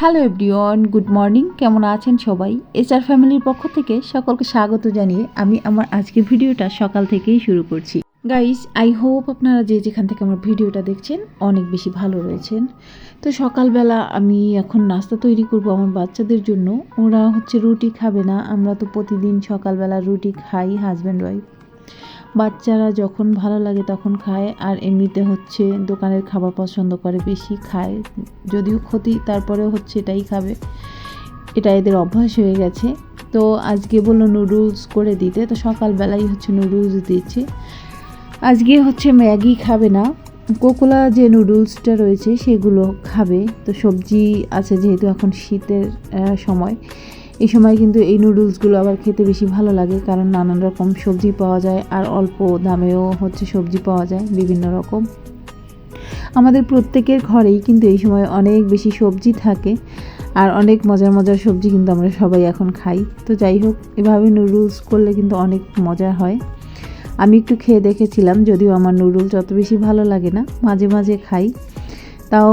Hello everyone good morning কেমন আছেন সবাই? এসআর ফ্যামিলির পক্ষ থেকে সকলকে স্বাগত জানিয়ে আমি আমার আজকের ভিডিওটা সকাল থেকেই শুরু করছি। গাইস আই হোপ আপনারা যে যেখান থেকে আমার ভিডিওটা দেখছেন, অনেক বেশি ভালো রয়েছেন। তো সকালবেলা আমি এখন নাস্তা তৈরি করব আমার বাচ্চাদের জন্য। ওরা হচ্ছে রুটি খাবে না, আমরা তো প্রতিদিন সকালবেলা রুটি খাই হাজব্যান্ড ওয়াইফ বাচ্চারা যখন ভালো লাগে তখন খায়, আর এমনিতে হচ্ছে দোকানের খাবার পছন্দ করে বেশি খায়। যদিও ক্ষতি, তারপরেও হচ্ছে এটাই খাবে। এটা এদের অভ্যাস হয়ে গেছে। তো আজকে বলল নুডলস করে দিতে, তো সকালবেলাই হচ্ছে নুডলস দিচ্ছে আজকে হচ্ছে ম্যাগি খাবে না। কোকোলা যে নুডলসটা রয়েছে সেগুলো খাবে। তো সবজি আছে যেহেতু এখন শীতের সময়। এই সময় কিন্তু এই নুডলসগুলো আবার খেতে বেশি ভালো লাগে, কারণ নানান রকম সবজি পাওয়া যায় আর অল্প দামেও হচ্ছে সবজি পাওয়া যায় বিভিন্ন রকম। আমাদের প্রত্যেকের ঘরেই কিন্তু এই সময় অনেক বেশি সবজি থাকে আর অনেক মজার মজার সবজি কিন্তু আমরা সবাই এখন খাই। তো যাই হোক, এভাবে নুডলস করলে কিন্তু অনেক মজা হয়। আমি একটু খেয়ে দেখেছিলাম, যদিও আমার নুডলস অত বেশি ভালো লাগে না, মাঝে মাঝে খাই। তাও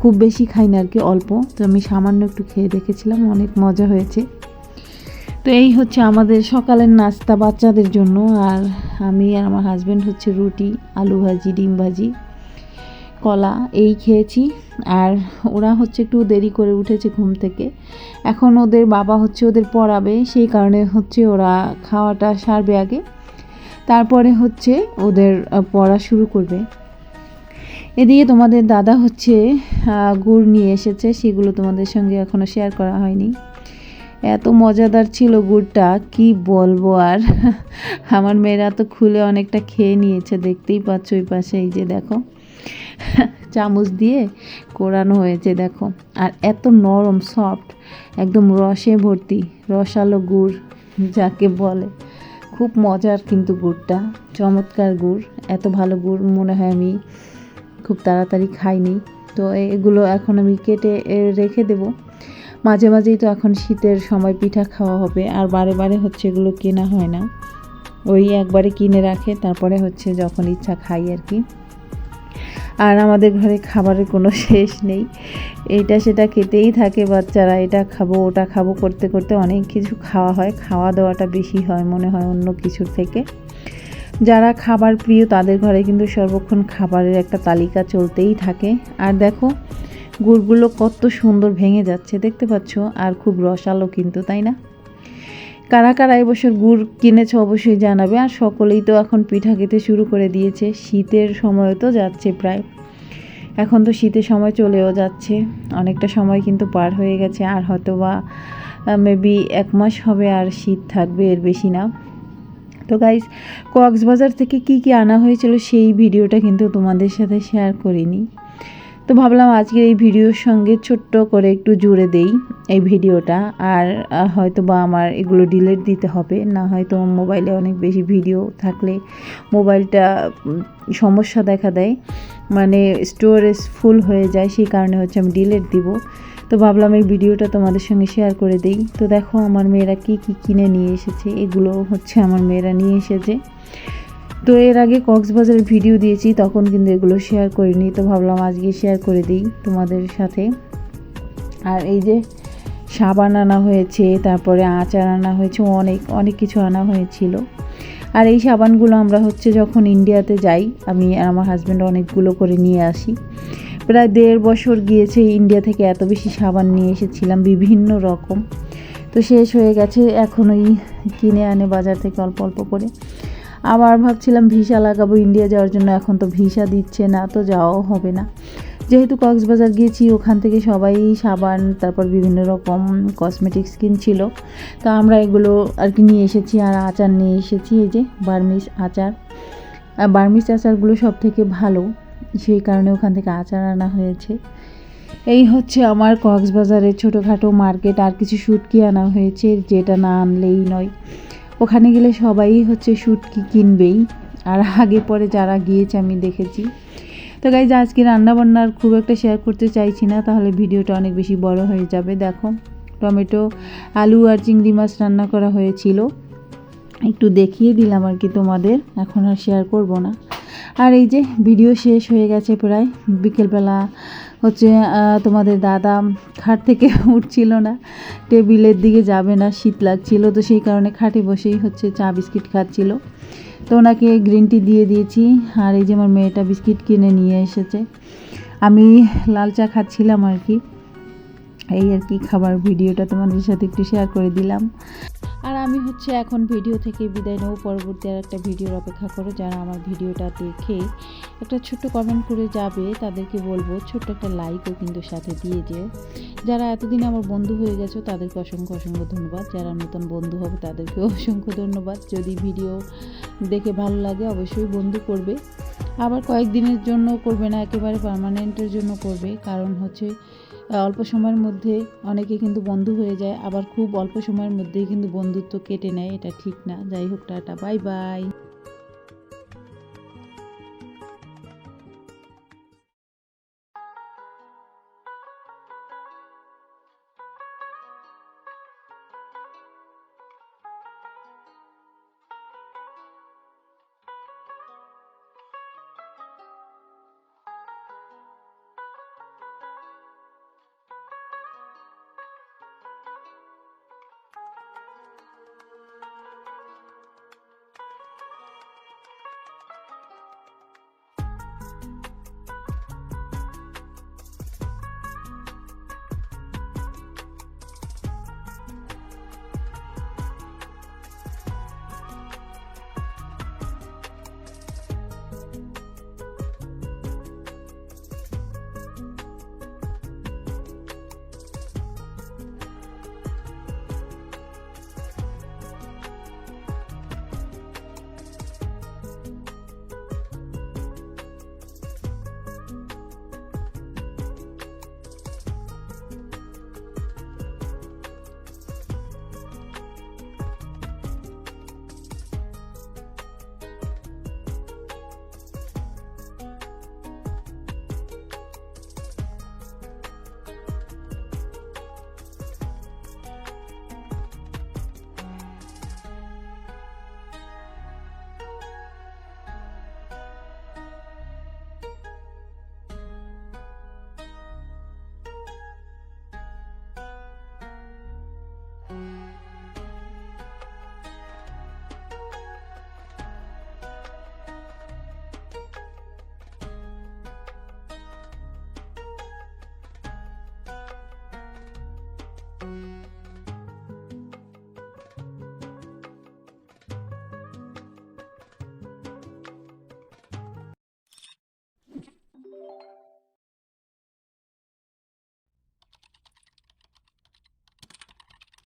খুব বেশি খাই না আর কি অল্প। তো আমি সামান্য একটু খেয়ে দেখেছিলাম, অনেক মজা হয়েছে। তো এই হচ্ছে আমাদের সকালের নাস্তা বাচ্চাদের জন্য, আর আমি আর আমার হাজব্যান্ড হচ্ছে রুটি, আলু ভাজি, ডিম ভাজি, কলা, এই খেয়েছি। আর ওরা হচ্ছে একটু দেরি করে উঠেছে ঘুম থেকে। এখন ওদের বাবা হচ্ছে ওদের পড়াবে, সেই কারণে হচ্ছে ওরা খাওয়াটা সারবে আগে। তারপরে হচ্ছে ওদের পড়া শুরু করবে। এদিকে তোমাদের দাদা হচ্ছে গুড় নিয়ে এসেছে, সেগুলো তোমাদের সঙ্গে এখনও শেয়ার করা হয়নি। এত মজাদার ছিল গুড়টা, কি বলব আর? আমার মেয়েরা তো খুলে অনেকটা খেয়ে নিয়েছে, দেখতেই পাচ্ছ ওই পাশে, এই যে দেখো। চামচ দিয়ে কোরানো হয়েছে, দেখো। আর এত নরম সফট একদম রসে ভর্তি, রসালো গুড়, যাকে বলে। খুব মজার কিন্তু গুড়টা, চমৎকার গুড়, এত ভালো গুড় মনে হয় আমি খুব তাড়াতাড়ি খাইনি। তো এগুলো এখন আমি কেটে রেখে দেব। মাঝে মাঝেই তো এখন শীতের সময় পিঠা খাওয়া হবে। আর বারে বারে হচ্ছে এগুলো কেনা হয় না। ওই একবারে কিনে রাখে, তারপরে হচ্ছে যখন ইচ্ছা খাই আর কি। আর আমাদের ঘরে খাবারের কোনো শেষ নেই। এইটা সেটা খেতেই থাকে বাচ্চারা। এটা খাব, ওটা খাব করতে করতে অনেক কিছু খাওয়া হয়। খাওয়া দাওয়াটা বেশি হয় মনে হয় অন্য কিছুর থেকে। যারা খাবার প্রিয়, তাদের ঘরে কিন্তু সর্বক্ষণ খাবারের একটা তালিকা চলতেই থাকে। আর দেখো, গুড়গুলো কত সুন্দর ভেঙে যাচ্ছে, দেখতে পাচ্ছ? আর খুব রসালো কিন্তু, তাই না? কারা কারা এবছর গুড় কিনেছে অবশ্যই জানাবে। আর সকলেই তো এখন পিঠা খেতে শুরু করে দিয়েছে। শীতের সময় তো যাচ্ছে প্রায়। এখন তো শীতের সময় চলেও যাচ্ছে। অনেকটা সময় কিন্তু পার হয়ে গেছে। আর হয়তো বা মেবি এক মাস হবে আর শীত থাকবে, এর বেশি না। তো গাইজ কক্সবাজার থেকে কি কি আনা হয়েছিল সেই ভিডিওটা কিন্তু তোমাদের সাথে শেয়ার করিনি। তো ভাবলাম আজকের এই ভিডিওর সঙ্গে ছোট্ট করে একটু জুড়ে দেই এই ভিডিওটা, আর হয়তো বা আমার এগুলো ডিলেট দিতে হবে, না হয়তো মোবাইলে অনেক বেশি ভিডিও থাকলে মোবাইলটা সমস্যা দেখা দেয়। মানে স্টোরেজ ফুল হয়ে যায়, সেই কারণে হচ্ছে আমি ডিলেট দিব। তো ভাবলাম এই ভিডিওটা তোমাদের সঙ্গে শেয়ার করে দেই। তো দেখো আমার মেয়েরা কি কি কিনে নিয়ে এসেছে। এগুলো হচ্ছে আমার মেয়েরা নিয়ে এসেছে। তো এর আগে কক্সবাজারের ভিডিও দিয়েছি, তখন কিন্তু এগুলো শেয়ার করিনি। তো ভাবলাম আজকে শেয়ার করে দিই তোমাদের সাথে। আর এই যে সাবান আনা হয়েছে, তারপরে আচার আনা হয়েছে, অনেক অনেক কিছু আনা হয়েছিল। আর এই সাবানগুলো আমরা হচ্ছে যখন ইন্ডিয়াতে যাই, আমি আমার হাজব্যান্ড অনেকগুলো করে নিয়ে আসি। প্রায় দেড় বছর গিয়েছে ইন্ডিয়া থেকে এত বেশি সাবান নিয়ে এসেছিলাম, বিভিন্ন রকম। তো শেষ হয়ে গেছে এখন ওই কিনে আনে বাজার থেকে অল্প অল্প করে। আবার ভাবছিলাম ভিসা লাগাবো ইন্ডিয়া যাওয়ার জন্য, এখন তো ভিসা দিচ্ছে না, তো যাওয়াও হবে না। যেহেতু কক্সবাজার গিয়েছি, ওখান থেকে সবাই সাবান, তারপর বিভিন্ন রকম কসমেটিক্স কিনছিল। তো আমরা এগুলো আর কি নিয়ে এসেছি, আর আচার নিয়ে এসেছি, এই যে বার্মিস আচার। বার্মিস আচারগুলো সব থেকে ভালো। সেই কারণে ওখান থেকে আচার আনা হয়েছে। এই হচ্ছে আমার কক্সবাজারের ছোটোখাটো মার্কেট, আর কিছু শুটকি আনা হয়েছে, যেটা না আনলেই নয়। ওখানে গেলে সবাই হচ্ছে শুটকি কিনবেই, আর আগে পরে যারা গিয়েছে আমি দেখেছি। তো গাইজ আজকে রান্নাবান্নার খুব একটা শেয়ার করতে চাইছি না, তাহলে ভিডিওটা অনেক বেশি বড় হয়ে যাবে। দেখো, টমেটো, আলু আর চিংড়ি মাছ রান্না করা হয়েছিল। একটু দেখিয়ে দিলাম আর কি তোমাদের, এখন আর শেয়ার করব না। আর এই যে ভিডিও শেষ হয়ে গেছে প্রায়, বিকেলবেলা হচ্ছে তোমাদের দাদা খাট থেকে উঠছিল না, টেবিলের দিকে যাবে না, শীত লাগছিল, তো সেই কারণে খাটে বসেই হচ্ছে চা বিস্কিট খাচ্ছিল। তো ওনাকে গ্রিন টি দিয়ে দিয়েছি, আর এই যে আমার মেয়েটা বিস্কিট কিনে নিয়ে এসেছে। আমি লাল চা খাচ্ছিলাম আর কি। এই আর কি খাবার ভিডিওটা তোমাদের সাথে একটু শেয়ার করে দিলাম। আর আমি হচ্ছে এখন ভিডিও থেকে বিদায় নেব। পরবর্তী আর একটা ভিডিওর অপেক্ষা করো। যারা আমার ভিডিওটা দেখে একটা ছোট্ট কমেন্ট করে যাবে, তাদেরকে বলব, ছোট্ট একটা লাইকও কিন্তু সাথে দিয়ে যেও। যারা এতদিন আমার বন্ধু হয়ে গেছো, তাদেরকে অসংখ্য অসংখ্য ধন্যবাদ। যারা নতুন বন্ধু হবে তাদেরকে অসংখ্য ধন্যবাদ। যদি ভিডিও দেখে ভালো লাগে, অবশ্যই বন্ধু করবে। আবার কয়েকদিনের জন্য করবে না, একেবারে পার্মানেন্টের জন্য করবে। কারণ হচ্ছে অল্প সময়ের মধ্যে অনেকে কিন্তু বন্ধু হয়ে যায়, আবার খুব অল্প সময়ের মধ্যেই কিন্তু বন্ধুত্ব কেটে নেয়, এটা ঠিক না। যাই হোক, টাটা বাই বাই